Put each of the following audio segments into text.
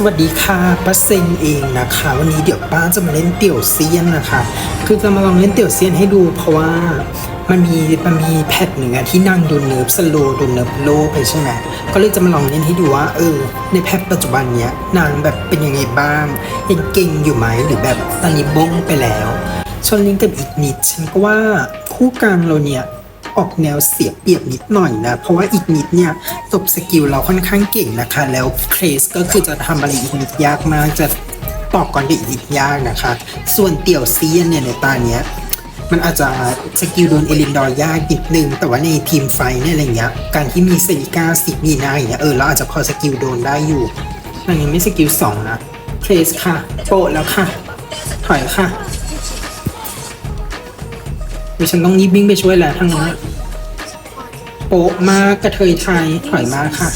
สวัสดีค่ะป้าเซงเองนะคะ วันนี้เดี๋ยวป้าจะมาเล่นเตี่ยวเซียนนะคะ คือจะมาลองเล่นเตี่ยวเซียนให้ดูเพราะว่ามันมีมันมีแพทหนึ่งอะที่นั่งโดนเนิร์ฟสโลโดนเนิร์ฟโลไปใช่ไหมก็เลยจะมาลองเล่นให้ดูว่าเออ ในแพทปัจจุบันเนี้ยนางแบบเป็นยังไงบ้างยังเก่งอยู่ไหมหรือแบบตอนนี้บงไปแล้วส่วนลิงกับอีกนิดฉันก็ว่าคู่กลางเราเนี่ย ออกแนวเสียเปรียบนิดหน่อยนะ เพราะว่าอีกนิดเนี่ยตบสกิลเราค่อนข้างเก่งนะคะ แล้วเครสก็คือจะทำอะไรอีกนิดยากมากจะตอบก่อนได้อีกนิดยากนะคะ ส่วนเตี่ยวเซียนเนี่ยในตาเนี้ยมันอาจจะสกิลโดนเอลินดอร์ยากนิดนึง แต่ว่าในทีมไฟเนี่ยอะไรเงี้ย การที่มีเซนิก้าสิบมีนาอย่างเงี้ยเออเราอาจจะพอสกิลโดนได้อยู่อันนี้ไม่สกิลสองนะเครสค่ะ โปะแล้วค่ะ ถอยค่ะ วิฉันต้องรีบวิ่งไปช่วยแล้วทั้งนั้นโปะมากระเทยไทยถอยมาค่ะ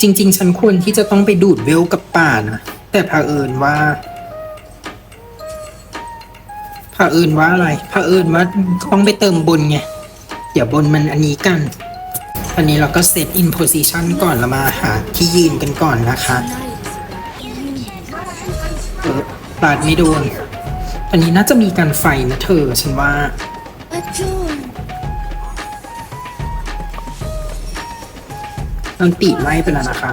จริง ๆ ฉันควรที่จะต้องไปดูดเวลกับป่านะแต่เผอิญว่าเผอิญว่าอะไรเผอิญว่าต้องไปเติมบนไงเดี๋ยวบนมันอันนี้กันอันนี้เราก็เซตอินโพซิชันก่อนแล้วมาหาที่ยืนกันก่อนนะคะ เออปาดไม่โดน อันนี้น่าจะมีการไฟนะเธอ ฉันว่า ตอนตีไล่ไปแล้วนะคะ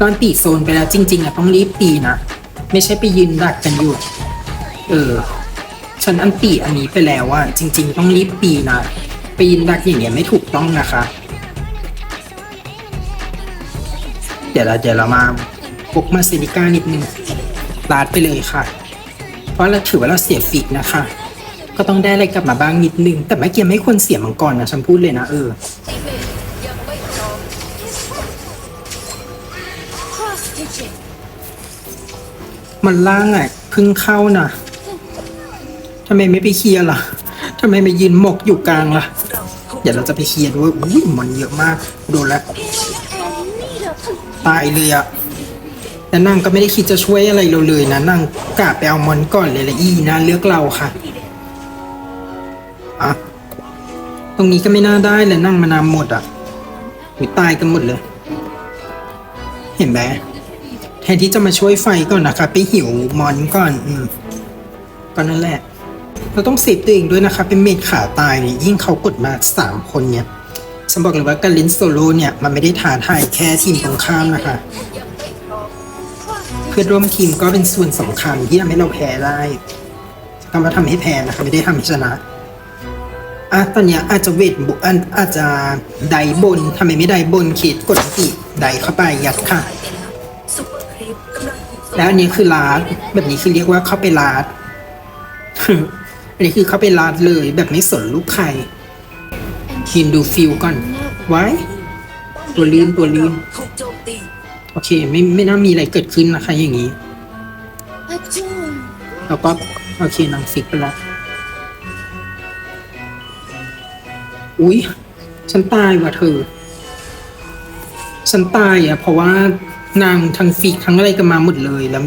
ตอนตีโซนไปแล้วจริง ๆอะต้องรีบตีนะ ไม่ใช่ไปยืนดักกันอยู่ เออ ฉันอันตีอันนี้ไปแล้วว่าจริง ๆ ต้องรีบตีนะ ไปยืนดักอย่างเงี้ยไม่ถูกต้องนะคะ เดี๋ยวเราเดี๋ยวเรามาปลุกมาเซนิก้านิดนึงลาดไปเลยค่ะ เพราะเราถือว่าเราเสียฟิกนะคะ ก็ต้องได้อะไรกลับมาบ้างนิดนึง แต่เมื่อกี้ไม่ควรเสียมังกรนะฉันพูดเลยนะเออมันล่างอะเพิ่งเข้านะทำไมไม่ไปเคลียร์ล่ะทำไมมายืนหมกอยู่กลางล่ะ เดี๋ยวเราจะไปเคลียร์ด้วยอุ้ยมันเยอะมาก โดนแล้ว ตายเลยอะ แล้วนางก็ไม่ได้คิดจะช่วยอะไรเราเลยนะนางกะไปเอามอนก่อนเลยละอีนะเลือกเราค่ะอะตรงนี้ก็ไม่น่าได้เลยนั่งมานานหมดอะหุยตายกันหมดเลย เห็นไหมแทนที่จะมาช่วยไฟก่อนนะคะ ไปหิวมอนก่อนอืมก็นั่นแหละ เราต้องเซฟตัวเองด้วยนะคะ เป็นเมดขาตายเนี่ยยิ่งเขากดมาสามคนเนี่ยฉันบอกเลยว่าการเล่นโซโล่เนี่ย มันไม่ได้ท้าทายแค่ทีมตรงข้ามนะคะ เพื่อนร่วมทีมก็เป็นส่วนสำคัญที่ทำให้เราแพ้ได้คำว่าทำให้แพ้นะคะไม่ได้ทำให้ชนะอะตอนนี้อาจจะเวทบุอันอาจจะไดบนทำไมไม่ไดบนเขตกดอันติไดเข้าไปยัดค่ะ แล้วอันนี้คือลาดแบบนี้คือเรียกว่าเข้าไปลาดอันนี้คือเข้าไปลาดเลยแบบไม่สนลูกใครยินดูฟิลก่อนไว้ตัวลื่นตัวลื่น โอเค ไม่ไม่น่ามีอะไรเกิดขึ้นนะคะอย่างนี้แล้วก็โอเคนางฟิกไปแล้วอุ๊ย ฉันตายว่ะเธอ ฉันตายอะ เพราะว่านางทั้งฟิกทั้งอะไรกันมาหมดเลยแล้ว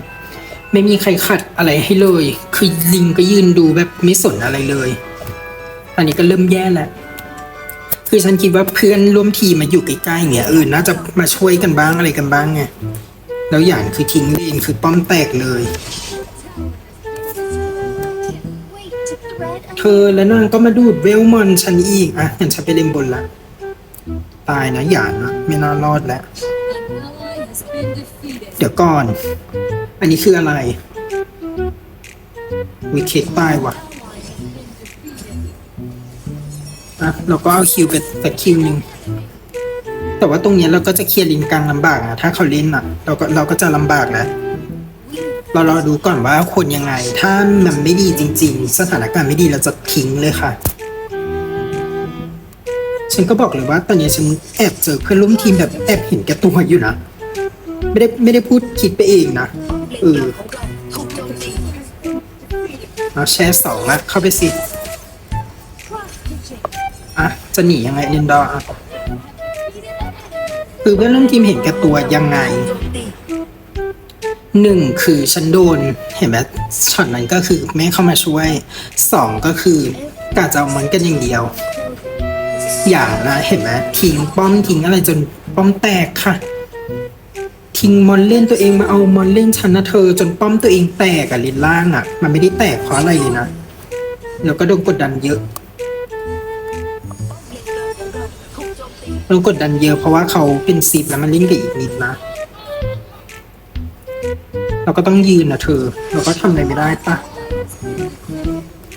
ไม่มีใครขัดอะไรให้เลย คือลิงก็ยืนดูแบบไม่สนอะไรเลย อันนี้ก็เริ่มแย่แล้ว คือฉันคิดว่าเพื่อนร่วมทีมมาอยู่ใกล้ๆอย่างเงี้ยเออน่าจะมาช่วยกันบ้างอะไรกันบ้างไงแล้วอย่างคือทิ้งเลนคือป้อมแตกเลย เธอแล้วนางก็มาดูดเวลมอนฉันอีกอะงั้นฉันไปเล่นบนละตายนะอย่านะไม่น่ารอดแล้ว เดี๋ยวก่อน อันนี้คืออะไรวิเคตตายว่ะ อะเราก็เอาคิวไปแต่คิวหนึ่งแต่ว่าตรงเนี้ยเราก็จะเคลียร์ลินกลางลำบากอะถ้าเขาเล่นอะเราก็เราก็จะลำบากแล้วเรารอดูก่อนว่าคนยังไง ถ้ามันไม่ดีจริง ๆ สถานการณ์ไม่ดีเราจะทิ้งเลยค่ะ ฉันก็บอกเลยว่า ตอนนี้ฉันแอบเจอเพื่อนร่วมทีมแบบแอบเห็นแก่ตัวอยู่นะ ไม่ได้ไม่ได้พูดคิดไปเองนะเออของเราถูกโจมตีเอาแชร์สองละเข้าไปสิอะ จะหนียังไงลินดอร์คือเพื่อนร่วมทีมเห็นแก่ตัวยังไงหนึ่งคือฉันโดนเห็นไหมช็อตนั้นก็คือแม่เข้ามาช่วยสองก็คือกาจะเอามันกันอย่างเดียว อย่างนะเห็นไหมทิ้งป้อมทิ้งอะไรจนป้อมแตกค่ะ ทิ้งมอนเล่นตัวเองมาเอามอนเล่นฉันนะเธอ จนป้อมตัวเองแตกอะลินล่างอะมันไม่ได้แตกเพราะอะไรเลยนะแล้วก็โดนกดดันเยอะ โดนกดดันเยอะเพราะว่าเขาเป็นซีบแล้วมันเล่นกับอีกนิดนะ เราก็ต้องยืนนะเธอ เราก็ทำอะไรไม่ได้ปะ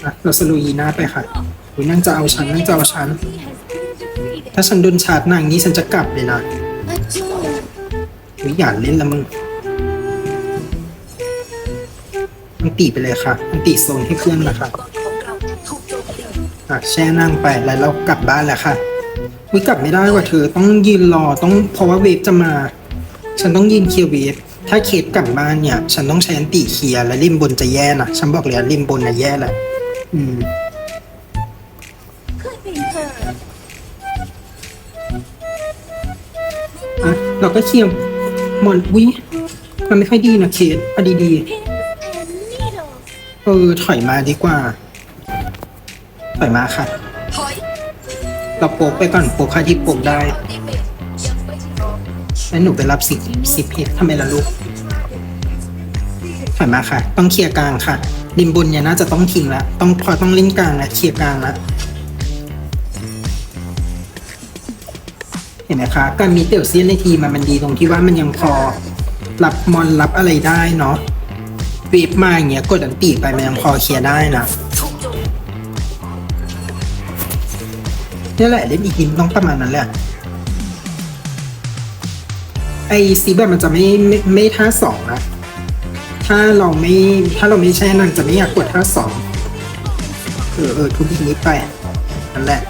อะเราสโลยีหน้าไปค่ะอุยนั่งจะเอาฉันนั่งจะเอาฉัน ถ้าฉันโดนชาร์จนางนี้ฉันจะกลับเลยนะอุยอย่าเล่นละมึงมันตีไปเลยค่ะ มันตีโซนให้เพื่อนนะคะอะแช่นั่งไปแล้วเรากลับบ้านแล้วค่ะ วิกลับไม่ได้ว่ะเธอต้องยืนรอต้องเพราะว่าเวฟจะมา ฉันต้องยืนเคลียร์เวฟถ้าเคสกลับบ้านเนี่ย ฉันต้องใช้อันติเคลียร์และริมบนจะแย่นะฉันบอกเลยริมบนนะแย่แหละอืมอะเราก็เคลียร์หมอนวิมันไม่ค่อยดีนะเคสเอาดีๆเออถอยมาดีกว่า ถอยมาค่ะ เราโปกไปก่อนโปกค่าที่โปกได้แล้วหนูไปรับสิบสิบเพชรทำไมล่ะลูกถอยมาค่ะ ต้องเคลียร์กลางค่ะ ริมบนเนี่ยน่าจะต้องทิ้งละต้องพอต้องเล่นกลางละเคลียร์กลางละเห็นไหมคะการมีเตี่ยวเซียนในทีมันมันดีตรงที่ว่ามันยังพอรับมอนรับอะไรได้เนาะเวฟมาอย่างเงี้ยกดอันตีไปมันยังพอเคลียร์ได้นะ นี่แหละเล่นอีกทีมต้องประมาณนั้นแหละไอซีแบบมันจะไม่ไม่ไม่ท่าสองนะถ้าเราไม่ถ้าเราไม่ใช่นางจะไม่อยากกดท่าสองเออเออทุบอีกนิดไปนั่นแหละ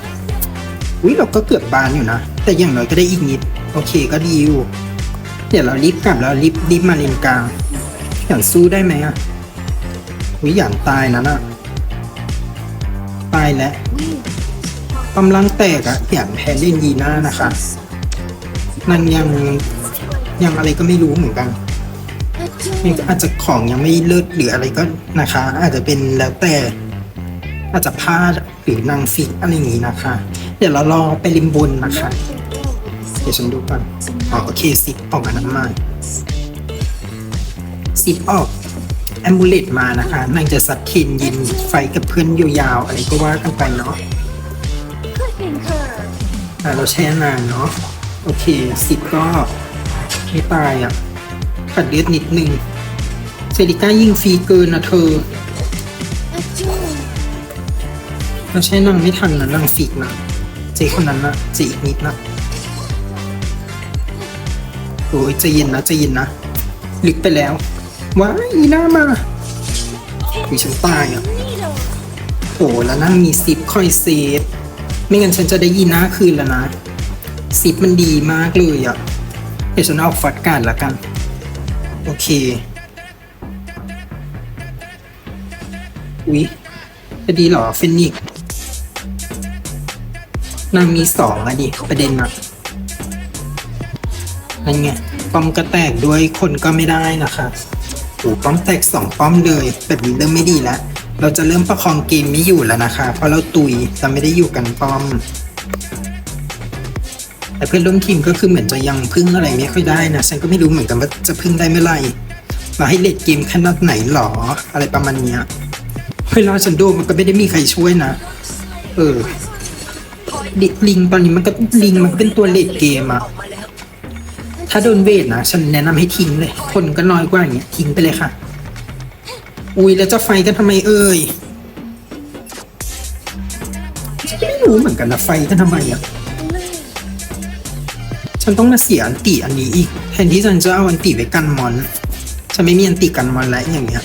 อุ้ยเราก็เกือบบานอยู่นะ แต่อย่างน้อยก็ได้อีกนิด โอเคก็ดีอยู่เดี๋ยวเรารีบกลับแล้วรีบรีบมาเลนกลางอย่างสู้ได้ไหมอะอุ้ยอย่างตายนะน่ะตายแล้ว กำลังแตกอะอย่างแพ้เล่นยีน่านะคะนั่นยังยังอะไรก็ไม่รู้เหมือนกันอาจจะของยังไม่เลิศหรืออะไรก็นะคะ อาจจะเป็นแล้วแต่อาจจะพลาดหรือนางฟิกอะไรอย่างนี้นะคะ เดี๋ยวเรารอไปริมบนนะคะเดี๋ยวฉันดูก่อนอ๋อโอเคสิบออกมานั้นมาสิบออกแอมบูเลตมานะคะนางจะสัดเคนยินไฟกับเพื่อนยาวๆอะไรก็ว่ากันไปเนาะ อะเราแช่นานเนาะโอเคสิบก็ไม่ตายอะขัดเลือดนิดนึงเซริก้ายิงฟรีเกินนะเธอเราใช้นางไม่ทันนะนางฟิกนะเจคนนั้นนะเจอีกนิดนะโอ้ยใจเย็นนะใจเย็นนะลึกไปแล้วว้ายอีน้ามาอุ้ยฉันตายอะโอ้แล้วนั่งมีซิปคอยเซฟ ไม่งั้นฉันจะได้ยีหน้าคืนแล้วนะซิปมันดีมากเลยอะเดี๋ยวฉันเอาฟัดการละกัน โอเค อุ๊ยจะดีเหรอเฟนิกนางมีสองอะดิประเด็นอะนั่นไงป้อมก็แตกด้วยคนก็ไม่ได้นะคะโอ้ป้อมแตกสองป้อมเลยแบบนี้เริ่มไม่ดีแล้ว เราจะเริ่มประคองเกมไม่อยู่แล้วนะคะ เพราะเราตุยจะไม่ได้อยู่กันป้อม แต่เพื่อนร่วมทีมก็คือเหมือนจะยังพึ่งอะไรไม่ค่อยได้นะฉันก็ไม่รู้เหมือนกันว่าจะพึ่งได้เมื่อไหร่มาให้เลดเกมขนาดไหนหรออะไรประมาณเนี้ยเวลาฉันโดนมันก็ไม่ได้มีใครช่วยนะ เออดิลิงตอนนี้มันก็ลิงมันเป็นตัวเลดเกมอะถ้าโดนเวทนะฉันแนะนำให้ทิ้งเลย คนก็น้อยกว่าอย่างเงี้ยทิ้งไปเลยค่ะ อุ้ยแล้วจะไฟกันทำไมเอ่ยฉันไม่รู้เหมือนกันนะไฟกันทำไมอะฉันต้องมาเสียอันติอันนี้อีกแทนที่ฉันจะเอาอันติไว้กันมอน ฉันไม่มีอันติกันมอนแล้วอย่างเงี้ย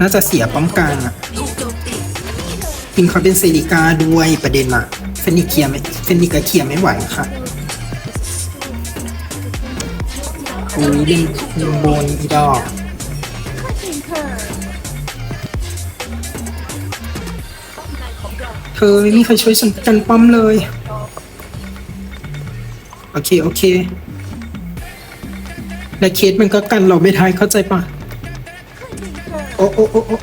น่าจะเสียป้อมกลางอะทีมเขาเป็นเซริกาด้วยประเด็นอะเฟนิกเคียไม่เฟนิกก็เคียไม่ไหวค่ะอุ้ยลิงลิงโบนอีดอก ธอไม่มีใครช่วยฉันกันป้อมเลย โอเค โอเคและเคสมันก็กันเราไม่ได้เข้าใจปะโอ้โอ้โอ้โอ้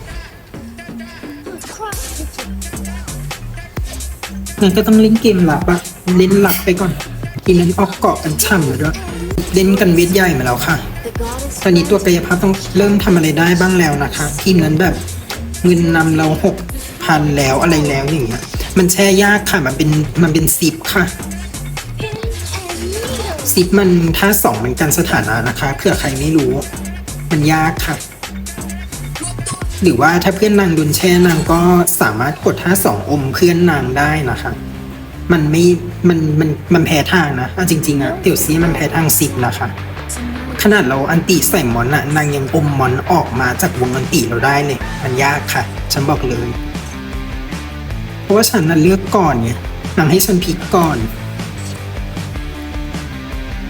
งั้นก็ต้องเล่นเกมหลับอะเล่นหลับไปก่อนกทีนั้นออกเกาะกันช่ำเลยด้วยเล่นกันเวทใหญ่มาแล้วค่ะ ตอนนี้ตัวกายภาพต้องเริ่มทำอะไรได้บ้างแล้วนะคะ ทีมนั้นแบบเงินนำเราหกพันแล้วอะไรแล้วอย่างเงี้ย มันแช่ยากค่ะ มันเป็นมันเป็นซิปค่ะซิปมันถ้าสองมันกันสถานะนะคะเผื่อใครไม่รู้ มันยากค่ะ หรือว่าถ้าเพื่อนนางโดนแช่นางก็สามารถกดท่าสองอมเพื่อนนางได้นะคะ มันไม่มันมันมันแพ้ทางนะเอาจริงๆอะเตี่ยวซีมันแพ้ทางซิปนะคะ ขนาดเราอันติใส่มอนอะนางยังอมมอนออกมาจากวงอันติเราได้เลย มันยากค่ะ ฉันบอกเลย ราะว่าฉันน่ะเลือกก่อนเนี่ยนางให้ฉันพลิกก่อน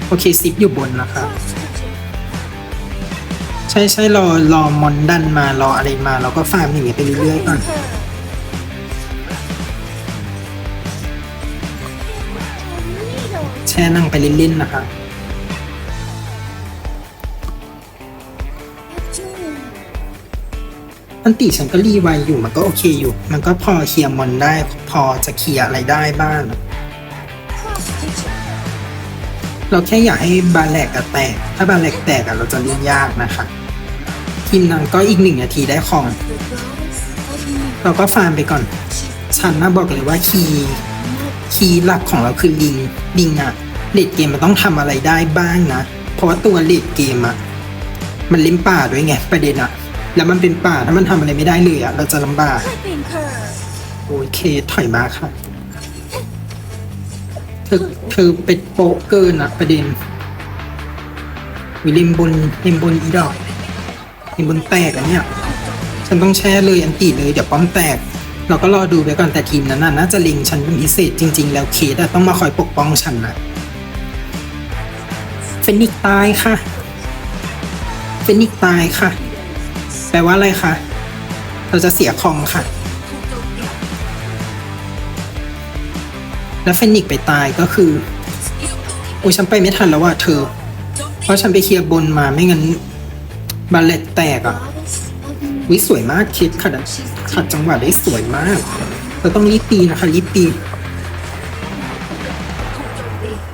โอเคซิปอยู่บนนะคะ ใช่ใช่รอรอมอนดันมารออะไรมาเราก็ฟาร์มอย่างเงี้ยไปเรื่อยๆก่อนแช่นั่งไปเล่นๆนะคะ อันติฉันก็รีไวอยู่มันก็โอเคอยู่ มันก็พอเคลียร์มอนได้ พอจะเคลียร์อะไรได้บ้าง เราแค่อยากให้บาแลกอะแตก ถ้าบาแลกแตกอะเราจะเล่นยากนะคะ ทีมนั้นก็อีกหนึ่งนาทีได้ของ เราก็ฟาร์มไปก่อน ฉันน่าบอกเลยว่าคีย์คีย์หลักของเราคือลิง ลิงอะเลดเกมมันต้องทำอะไรได้บ้างนะ เพราะว่าตัวเลดเกมอะมันเล่นป่าด้วยไงประเด็นอะ แล้วมันเป็นป่าถ้ามันทำอะไรไม่ได้เลยอะเราจะลำบากโอเคถอยมาค่ะ เธอเธอเป็นโป๊ะเกินอะประเด็นวิลิมบนลิมบนอีดอกลิมบนแตกอะเนี่ย ฉันต้องแช่เลยอันตีเลยเดี๋ยวป้อมแตก เราก็รอดูไปก่อนแต่ทีมนั้นน่ะน่าจะลิงฉันเป็นพิเศษจริง ๆ แล้วเคสอะต้องมาคอยปกป้องฉันนะเฟนิกซ์ตายค่ะเฟนิกซ์ตายค่ะ แปลว่าอะไรคะ เราจะเสียคองค่ะ แล้วเฟนิกไปตายก็คือโอ้ยฉันไปไม่ทันแล้วว่ะเธอ เพราะฉันไปเคลียร์บนมาไม่งั้นบาเลตแตกอะวิสวยมากคิดขัดขัดจังหวะได้สวยมากเราต้องรีบตีนะคะ รีบตี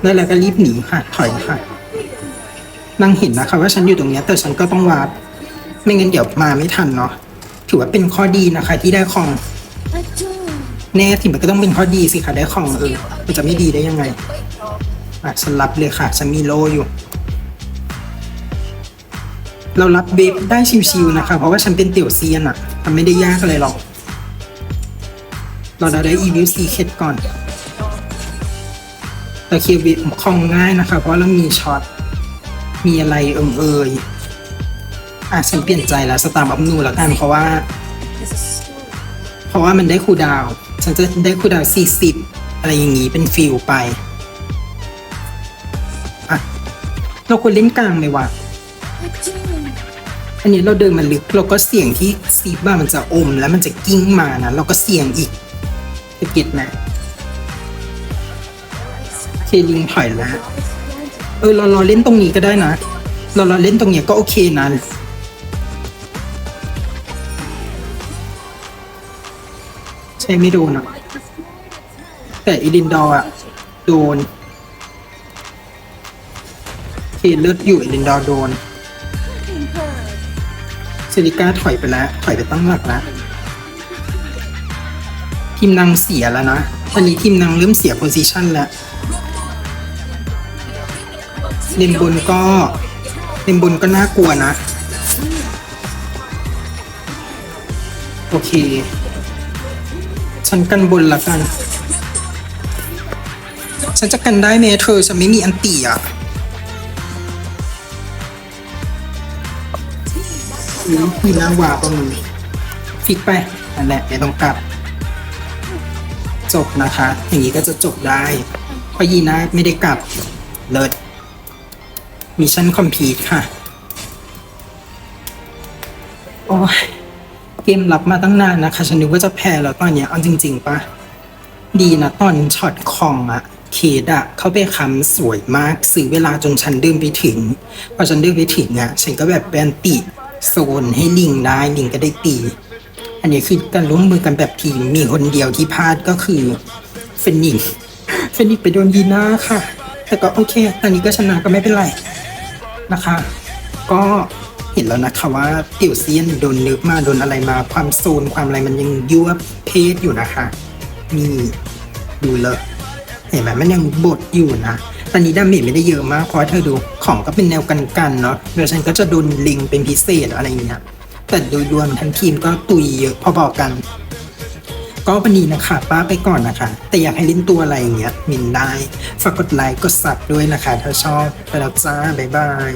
ได้แล้วก็รีบหนีค่ะ ถอยค่ะนางเห็นนะคะ ว่าฉันอยู่ตรงนี้แต่ฉันก็ต้องวาร์ ไม่งั้นเดี๋ยวมาไม่ทันเนาะถือว่าเป็นข้อดีนะคะ ที่ได้ของ แน่ที่มันก็ต้องเป็นข้อดีสิค่ะได้ของเออมันจะไม่ดีได้ยังไงอะฉันรับเลยค่ะฉันมีโลอยู่ เรารับเบฟได้ชิวๆนะคะ เพราะว่าฉันเป็นเตี่ยวเซียนอะมันไม่ได้ยากอะไรหรอกเราได้อีวิวซีเคดก่อนแต่เคลียร์เบฟคลองง่ายนะคะ เพราะเรามีช็อตมีอะไรเอิงเอย อะฉันเปลี่ยนใจแล้วสตาร์บัพนูแล้วกันเพราะว่า เพราะว่ามันได้คูดาว ฉันจะได้คูดาวน์40อะไรอย่างนี้เป็นฟิลไปอะเราควรเล่นกลางเลยว่ะอันนี้เราเดินมาลึกเราก็เสี่ยงที่ซีบ้ามันจะอมแล้วมันจะกิ้งมานะเราก็เสี่ยงอีกจะเก็ตไหมเคลิงถอยแล้วเออเราเราเล่นตรงนี้ก็ได้นะ เราเราเล่นตรงเนี้ยก็โอเคนะ ใช่ไม่โดนอะแต่อีลินดอร์อะโดนเคเลือดอยู่อีลินดอร์โดนเซริก้าถอยไปแล้ว ถอยไปตั้งหลักแล้วทีมนางเสียแล้วนะตอนนี้ทีมนางเริ่มเสียโพซิชันแล้วเลนบนก็เลนบนก็น่ากลัวนะ โอเค ฉันกันบนละกัน ฉันจะกันได้ไหมเธอฉันไม่มีอันตีอะหรือมีนางวาก็มีฟิกไปนั่นแหละไม่ต้องกลับ จบนะคะ อย่างนี้ก็จะจบได้เพราะยีน่าไม่ได้กลับ เลิศมิชชั่นคอมพลีทค่ะ โอ้ย เกมรับมาตั้งนานนะคะ ฉันนึกว่าจะแพ้แล้วตอนเนี้ยเอาจริง ๆปะดีนะตอนช็อตคองอะเคดอะเขาไปคำสวยมากซื้อเวลาจนฉันเดินไปถึง พอฉันเดินไปถึงอะฉันก็แบบแบนติโซนให้ลิงได้ลิงก็ได้ตี อันนี้คือการร่วมมือกันแบบทีมมีคนเดียวที่พลาดก็คือเฟนิกเฟนิกไปโดนยีน่าค่ะ แต่ก็โอเค ตอนนี้ก็ชนะก็ไม่เป็นไรนะคะ ก็ เห็นแล้วนะคะว่าเตี่ยวเซียนโดนนึกมาโดนอะไรมาความโซนความอะไรมันยังยั่วเพศอยู่นะคะนี่ดูเลยเห็นไหมมันยังบดอยู่นะตอนนี้ดาเมจไม่ได้เยอะมากเพราะเธอดูของก็เป็นแนวกันๆเนาะเดี๋ยวฉันก็จะโดนลิงเป็นพิเศษอะไรอย่างเงี้ยแต่โดยรวมทั้งทีมก็ตุยเยอะพอๆกัน ก็วันนี้นะคะป้าไปก่อนนะคะ แต่อยากให้เล่นตัวอะไรอย่างเงี้ยมินได้ฝากกดไลค์กดซับด้วยนะคะ ถ้าชอบไปแล้วจ้าบ๊ายบาย